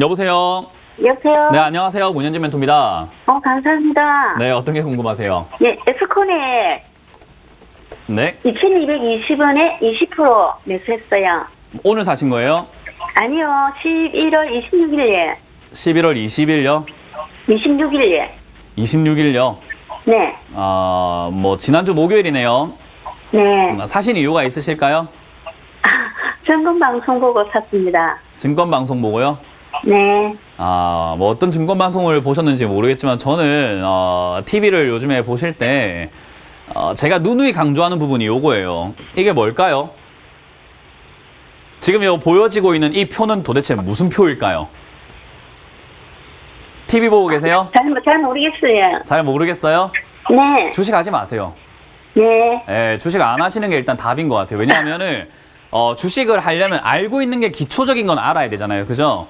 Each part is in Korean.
여보세요. 여보세요? 네, 안녕하세요. 문현진 멘토입니다. 어, 감사합니다. 네, 어떤 게 궁금하세요? 예, 에스콘에 네. 2220원에 20% 매수했어요. 오늘 사신 거예요? 아니요, 11월 26일에. 11월 20일요? 26일에. 26일요? 네. 아, 뭐 지난주 목요일이네요. 네. 사신 이유가 있으실까요? 점검 방송 보고 샀습니다. 증권 방송 보고요. 네. 아, 뭐 어떤 증권 방송을 보셨는지 모르겠지만 저는 어, TV를 요즘에 보실 때 어, 제가 누누이 강조하는 부분이 요거예요. 이게 뭘까요? 지금 요 보여지고 있는 이 표는 도대체 무슨 표일까요? TV 보고 계세요? 잘, 잘 모르겠어요. 잘 모르겠어요? 네. 주식 하지 마세요. 네. 예, 주식 안 하시는 게 일단 답인 것 같아요. 왜냐하면은 어, 주식을 하려면 알고 있는 게 기초적인 건 알아야 되잖아요. 그죠?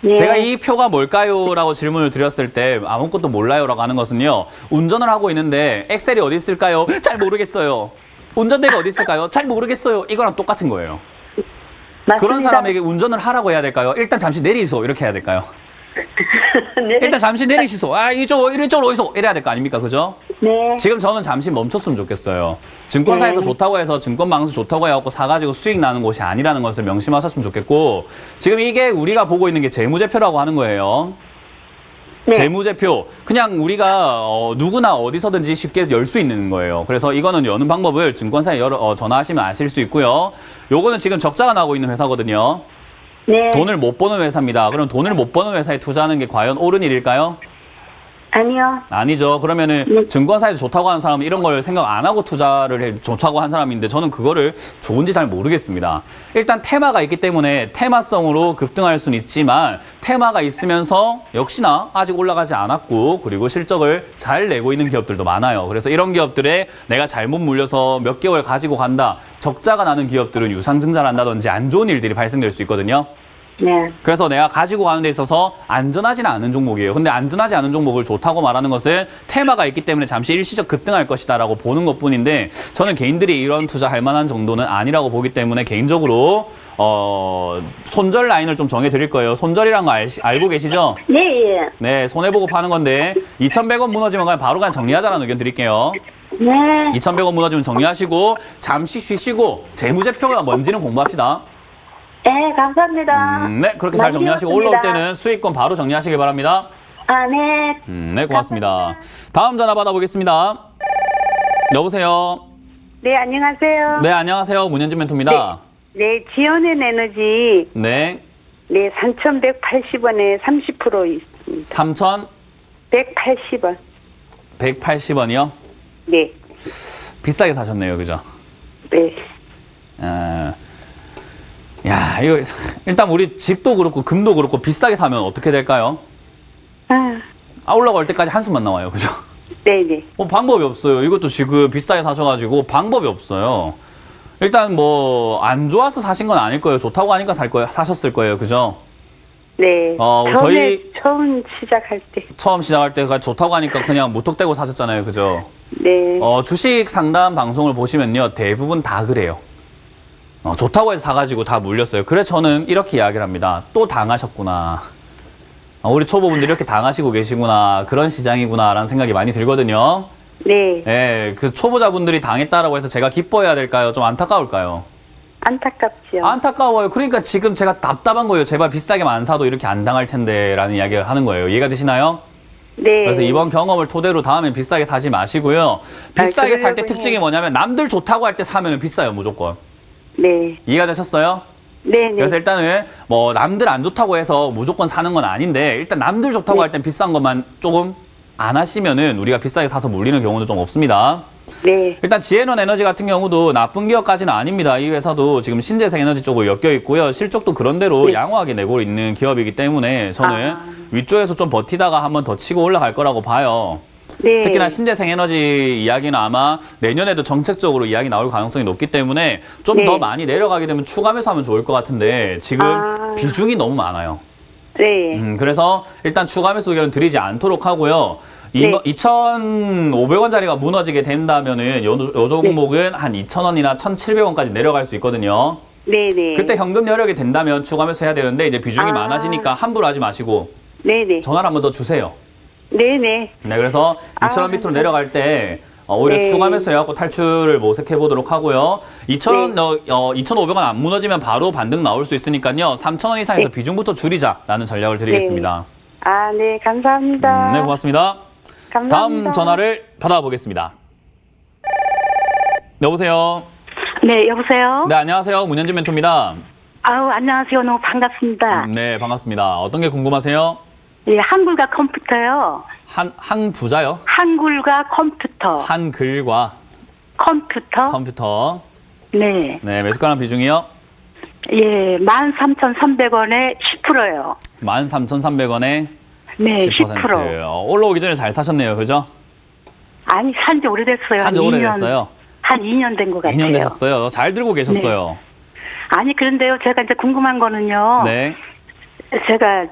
네. 제가 이 표가 뭘까요? 라고 질문을 드렸을 때 아무것도 몰라요 라고 하는 것은요. 운전을 하고 있는데 엑셀이 어디 있을까요? 잘 모르겠어요. 운전대가 어디 있을까요? 잘 모르겠어요. 이거랑 똑같은 거예요. 맞습니다. 그런 사람에게 운전을 하라고 해야 될까요? 일단 잠시 내리소 이렇게 해야 될까요? 네. 일단 잠시 내리시소. 아 이쪽 이쪽으로 오이소 이래야 될 거 아닙니까? 그죠? 네. 지금 저는 잠시 멈췄으면 좋겠어요. 증권사에서 네. 좋다고 해서 증권방수 좋다고 해갖고 사가지고 수익 나는 곳이 아니라는 것을 명심하셨으면 좋겠고 지금 이게 우리가 보고 있는 게 재무제표라고 하는 거예요. 네. 재무제표 그냥 우리가 어, 누구나 어디서든지 쉽게 열 수 있는 거예요. 그래서 이거는 여는 방법을 증권사에 열어, 어, 전화하시면 아실 수 있고요. 요거는 지금 적자가 나고 있는 회사거든요. 네. 돈을 못 버는 회사입니다. 그럼 돈을 못 버는 회사에 투자하는 게 과연 옳은 일일까요? 아니요. 아니죠. 그러면은 네. 증권사에서 좋다고 하는 사람은 이런 걸 생각 안 하고 투자를 해, 좋다고 한 사람인데 저는 그거를 좋은지 잘 모르겠습니다. 일단 테마가 있기 때문에 테마성으로 급등할 수는 있지만 테마가 있으면서 역시나 아직 올라가지 않았고 그리고 실적을 잘 내고 있는 기업들도 많아요. 그래서 이런 기업들에 내가 잘못 물려서 몇 개월 가지고 간다. 적자가 나는 기업들은 유상증자를 한다든지 안 좋은 일들이 발생될 수 있거든요. 네. 그래서 내가 가지고 가는 데 있어서 안전하지는 않은 종목이에요. 근데 안전하지 않은 종목을 좋다고 말하는 것은 테마가 있기 때문에 잠시 일시적 급등할 것이다라고 보는 것뿐인데 저는 개인들이 이런 투자할 만한 정도는 아니라고 보기 때문에 개인적으로 어 손절 라인을 좀 정해 드릴 거예요. 손절이란 거 알, 알고 계시죠? 네. 예. 네, 손해 보고 파는 건데 2,100원 무너지면 그냥 바로 그냥 정리하자라는 의견 드릴게요. 네. 2,100원 무너지면 정리하시고 잠시 쉬시고 재무제표가 뭔지는 공부합시다. 네, 감사합니다. 음, 네, 그렇게 잘 정리하시고. 올라올 때는 수익권 바로 정리하시길 바랍니다. 아, 네. 음, 네, 고맙습니다. 다음 전화 받아보겠습니다. 여보세요. 네, 안녕하세요. 네, 안녕하세요. 문현진 멘토입니다. 네, 지연은 에너지 네, 네, 3,180원에 30% 있습니다. 3,180원이요. 180원. 네. 비싸게 사셨네요, 그죠? 네. 아, 야, 이거 일단 우리 집도 그렇고 금도 그렇고 비싸게 사면 어떻게 될까요? 아, 아, 올라갈 때까지 한숨만 나와요, 그죠? 네, 네. 뭐 방법이 없어요. 이것도 지금 비싸게 사셔가지고 방법이 없어요. 일단 뭐 안 좋아서 사신 건 아닐 거예요. 좋다고 하니까 살 거예요. 사셨을 거예요, 그죠? 네. 어, 처음에 저희- 처음 시작할 때. 처음 시작할 때가 좋다고 하니까 그냥 무턱대고 사셨잖아요, 그죠? 네. 어, 주식 상담 방송을 보시면요, 대부분 다 그래요. 어, 좋다고 해서 사가지고 다 물렸어요. 그래서 저는 이렇게 이야기를 합니다. 또 당하셨구나. 어, 우리 초보분들이 이렇게 당하시고 계시구나. 그런 시장이구나라는 생각이 많이 들거든요. 네. 예, 그 초보자분들이 당했다라고 해서 제가 기뻐해야 될까요? 좀 안타까울까요? 안타깝죠. 안타까워요. 그러니까 지금 제가 답답한 거예요. 제발 비싸게만 안 사도 이렇게 안 당할 텐데 라는 이야기를 하는 거예요. 이해가 되시나요? 네. 그래서 이번 경험을 토대로 다음엔 비싸게 사지 마시고요. 비싸게 살 때 그러려고 특징이. 뭐냐면 남들 좋다고 할 때 사면 비싸요, 무조건. 네. 이해가 되셨어요? 네, 네. 그래서 일단은 뭐 남들 안 좋다고 해서 무조건 사는 건 아닌데 일단 남들 좋다고 네. 할땐 비싼 것만 조금 안 하시면은 우리가 비싸게 사서 물리는 경우도 좀 없습니다. 네. 일단 지에논 에너지 같은 경우도 나쁜 기업까지는 아닙니다. 이 회사도 지금 신재생 에너지 쪽으로 엮여 있고요. 실적도 그런대로 네. 양호하게 내고 있는 기업이기 때문에 저는 아. 위쪽에서 좀 버티다가 한번 더 치고 올라갈 거라고 봐요. 네. 특히나 신재생 에너지 이야기는 아마 내년에도 정책적으로 이야기 나올 가능성이 높기 때문에 좀 네. 더 많이 내려가게 되면 추가 매수하면 좋을 것 같은데 지금 아. 비중이 너무 많아요. 네. 음, 그래서 일단 추가 매수 의견은 드리지 않도록 하고요. 이, 네. 2,500원짜리가 무너지게 된다면은 요, 요 종목은 한 2,000원이나 1,700원까지 내려갈 수 있거든요. 네네. 그때 현금 여력이 된다면 추가 매수 해야 되는데 이제 비중이 아. 많아지니까 함부로 하지 마시고 네네. 전화를 한 번 더 주세요. 네네. 네, 그래서 2,000원 아, 밑으로 내려갈 때 어, 오히려 네. 추가 매수해갖고 탈출을 모색해 보도록 하고요. 2,000원, 네. 어, 어, 2,500원 안 무너지면 바로 반등 나올 수 있으니까요. 3,000원 이상에서 네. 비중부터 줄이자라는 전략을 드리겠습니다. 아, 네. 감사합니다. 음, 네, 고맙습니다. 감사합니다. 다음 전화를 받아보겠습니다. 여보세요. 네, 여보세요? 네, 안녕하세요. 문현진 멘토입니다. 아우, 안녕하세요. 너무 반갑습니다. 음, 네, 반갑습니다. 어떤 게 궁금하세요? 예, 한글과 컴퓨터요. 한, 한 부자요? 한글과 컴퓨터. 한글과 컴퓨터. 컴퓨터. 네. 네, 매수가랑 비중이요? 예, 13,300원에 10%요. 13,300원에 네, 10%. 10%. 어, 올라오기 전에 잘 사셨네요. 그죠? 아니, 산지 오래됐어요. 산지 한 오래됐어요. 2년, 한 2년 된 것 같아요. 2년 되셨어요. 잘 들고 계셨어요. 아니, 그런데요. 제가 이제 궁금한 거는요. 네. 제가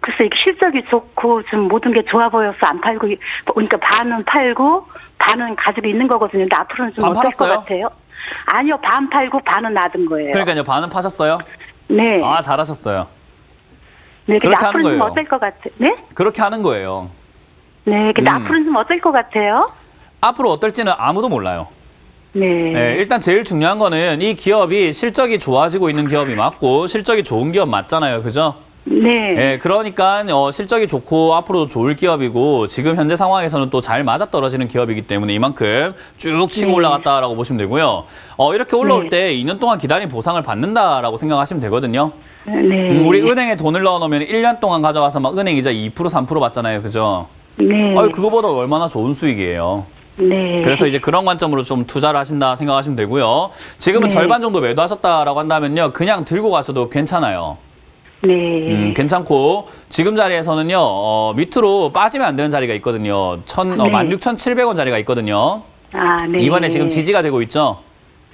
글쎄 이게 실적이 좋고 좀 모든 게 좋아 보여서 안 팔고 그러니까 반은 팔고 반은 가지고 있는 거거든요. 근데 앞으로는 좀 반 어떨 팔았어요? 것 같아요? 아니요, 반 팔고 반은 놔둔 거예요. 그러니까요. 반은 파셨어요? 네. 아, 잘하셨어요. 네, 근데 그렇게 하는 앞으로는 좀 거예요. 어떨 것 같아요? 네? 그렇게 하는 거예요. 네, 근데 음. 앞으로는 좀 어떨 것 같아요? 앞으로 어떨지는 아무도 몰라요. 네. 네, 일단 제일 중요한 거는 이 기업이 실적이 좋아지고 있는 기업이 맞고 실적이 좋은 기업 맞잖아요. 그죠? 네. 예, 그러니까 어, 실적이 좋고 앞으로도 좋을 기업이고 지금 현재 상황에서는 또 잘 맞아떨어지는 기업이기 때문에 이만큼 쭉 치고 네. 올라갔다라고 보시면 되고요. 어, 이렇게 올라올 네. 때 2년 동안 기다린 보상을 받는다라고 생각하시면 되거든요. 네. 음, 우리 은행에 돈을 넣어놓으면 1년 동안 가져가서 막 은행 이자 2% 3% 받잖아요. 그죠? 네. 아유, 그거보다 얼마나 좋은 수익이에요. 네. 그래서 이제 그런 관점으로 좀 투자를 하신다 생각하시면 되고요. 지금은 네. 절반 정도 매도하셨다라고 한다면요. 그냥 들고 가셔도 괜찮아요. 네. 음, 괜찮고 지금 자리에서는요. 어, 밑으로 빠지면 안 되는 자리가 있거든요. 천, 어, 네. 16,700원 자리가 있거든요. 아, 네. 이번에 지금 지지가 되고 있죠.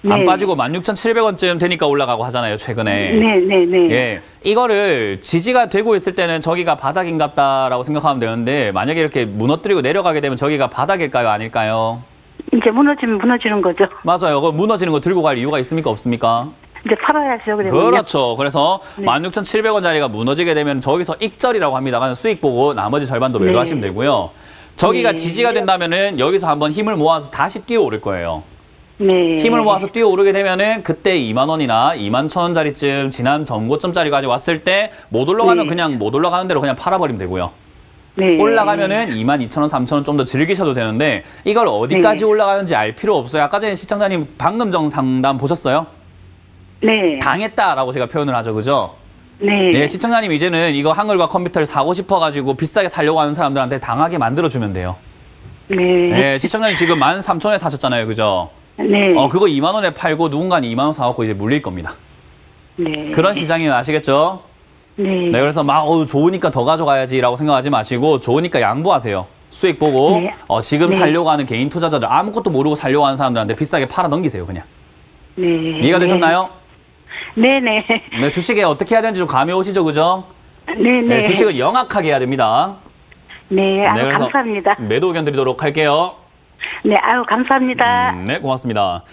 안 네. 빠지고 16,700원쯤 되니까 올라가고 하잖아요. 최근에. 네, 네, 네. 예, 이거를 지지가 되고 있을 때는 저기가 바닥인 같다라고 생각하면 되는데 만약에 이렇게 무너뜨리고 내려가게 되면 저기가 바닥일까요, 아닐까요? 이제 무너지면 무너지는 거죠. 맞아요. 그 무너지는 거 들고 갈 이유가 있습니까, 없습니까? 이제 팔아야죠. 그렇죠. 그래서 네. 16,700원짜리가 무너지게 되면 저기서 익절이라고 합니다. 수익 보고 나머지 절반도 네. 매도하시면 되고요. 저기가 네. 지지가 된다면은 여기서 한번 힘을 모아서 다시 뛰어오를 거예요. 네. 힘을 모아서 뛰어오르게 되면은 그때 2만 원이나 2만 천 원짜리쯤 지난 전고점짜리까지 왔을 때 못 올라가면 네. 그냥 못 올라가는 대로 그냥 팔아버리면 되고요. 네. 올라가면은 2만 2천 원, 3천 원 좀 더 즐기셔도 되는데 이걸 어디까지 네. 올라가는지 알 필요 없어요. 아까 전에 시청자님 방금 정 상담 보셨어요? 네. 당했다라고 제가 표현을 하죠, 그죠? 네. 네, 시청자님 이제는 이거 한글과 컴퓨터를 사고 싶어가지고 비싸게 살려고 하는 사람들한테 당하게 만들어주면 돼요. 네. 네, 시청자님 지금 13,000원에 사셨잖아요, 그죠? 네. 어, 그거 2만 원에 팔고 누군가는 2만 원 사갖고 이제 물릴 겁니다. 네. 그런 시장이면 아시겠죠? 네. 네, 그래서 막, 어, 좋으니까 더 가져가야지라고 생각하지 마시고, 좋으니까 양보하세요. 수익 보고, 네. 어, 지금 네. 살려고 하는 개인 투자자들, 아무것도 모르고 살려고 하는 사람들한테 비싸게 팔아 넘기세요, 그냥. 네. 이해가 되셨나요? 네, 네. 네, 주식에 어떻게 해야 되는지 좀 감이 오시죠, 그죠? 네, 네. 네, 주식을 영악하게 해야 됩니다. 네, 아유, 네, 그래서 감사합니다. 매도 의견 드리도록 할게요. 네, 아유, 감사합니다. 음, 네, 고맙습니다.